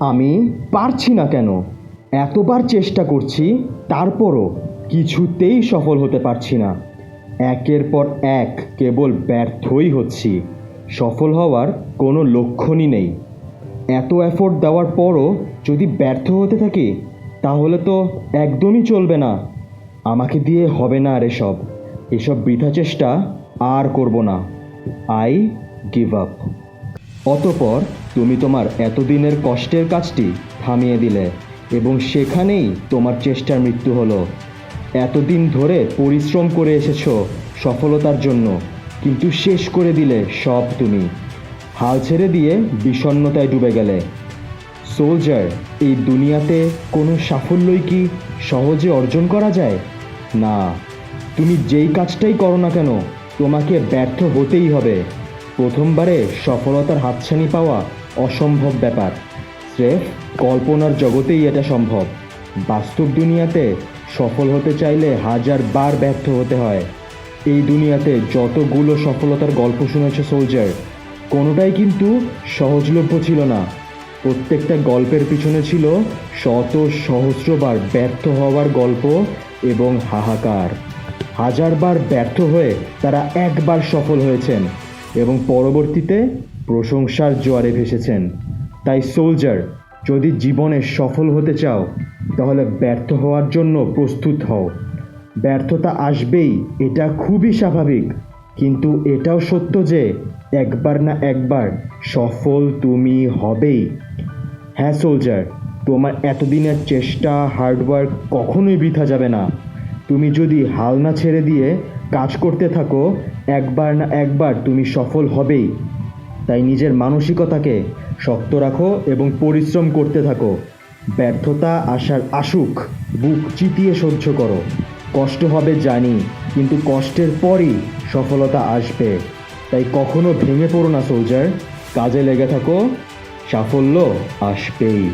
আমি পারছি না কেন। এতবার চেষ্টা করছি, তারপরও কিছুতেই সফল হতে পারছি না। একের পর এক কেবল ব্যর্থই হচ্ছি। সফল হওয়ার কোনো লক্ষণই নেই। এত এফোর্ট দেওয়ার পরও যদি ব্যর্থ হতে থাকি, তাহলে তো একদমই চলবে না। আমাকে দিয়ে হবে না আর এসব এসব বৃথা চেষ্টা আর করব না। I give up. অতপর তুমি তোমার এতদিনের কষ্টের কাজটি থামিয়ে দিলে এবং সেখানেই তোমার চেষ্টার মৃত্যু হলো। এতদিন ধরে পরিশ্রম করে এসেছ সফলতার জন্য, কিন্তু শেষ করে দিলে সব তুমি। হাল ছেড়ে দিয়ে বিষণ্ণতায় ডুবে গেলে। সোলজার, এই দুনিয়াতে কোনো সাফল্যই কি সহজে অর্জন করা যায়? না, তুমি যেই কাজটাই করো না কেন তোমাকে ব্যর্থ হতেই হবে। প্রথমবারে সফলতার হাতছানি পাওয়া অসম্ভব ব্যাপার। স্রেফ, কল্পনার জগতেই এটা সম্ভব। বাস্তব দুনিয়াতে সফল হতে চাইলে হাজার বার ব্যর্থ হতে হয়। এই দুনিয়াতে যতগুলো সফলতার গল্প শুনেছ, সোলজার, কোনোটাই কিন্তু সহজলভ্য ছিল না। প্রত্যেকটা গল্পের পিছনে ছিল শত সহস্রবার ব্যর্থ হওয়ার গল্প এবং হাহাকার। হাজারবার ব্যর্থ হয়ে তারা একবার সফল হয়েছেন এবং পরবর্তীতে প্রশংসার জোয়ারে ভেসেছেন। তাই সোলজার, যদি জীবনে সফল হতে চাও, তাহলে ব্যর্থ হওয়ার জন্য প্রস্তুত হও। ব্যর্থতা আসবেই, এটা খুবই স্বাভাবিক। কিন্তু এটাও সত্য যে, একবার না একবার সফল তুমি হবেই। হ্যাঁ সোলজার, তোমার এতদিনের চেষ্টা, হার্ডওয়ার্ক কখনোই বৃথা যাবে না। তুমি যদি হাল না ছেড়ে দিয়ে কাজ করতে থাকো, একবার না একবার তুমি সফল হবেই। তাই নিজের মানসিকতাকে শক্ত রাখো এবং পরিশ্রম করতে থাকো। ব্যর্থতা আসার আসুক বুক চিতিয়ে সহ্য করো। কষ্ট হবে জানি, কিন্তু কষ্টের পরই সফলতা আসবে। তাই কখনো ভেঙে পড়ো না, সোলজার। কাজে লেগে থাকো, সাফল্য আসবেই।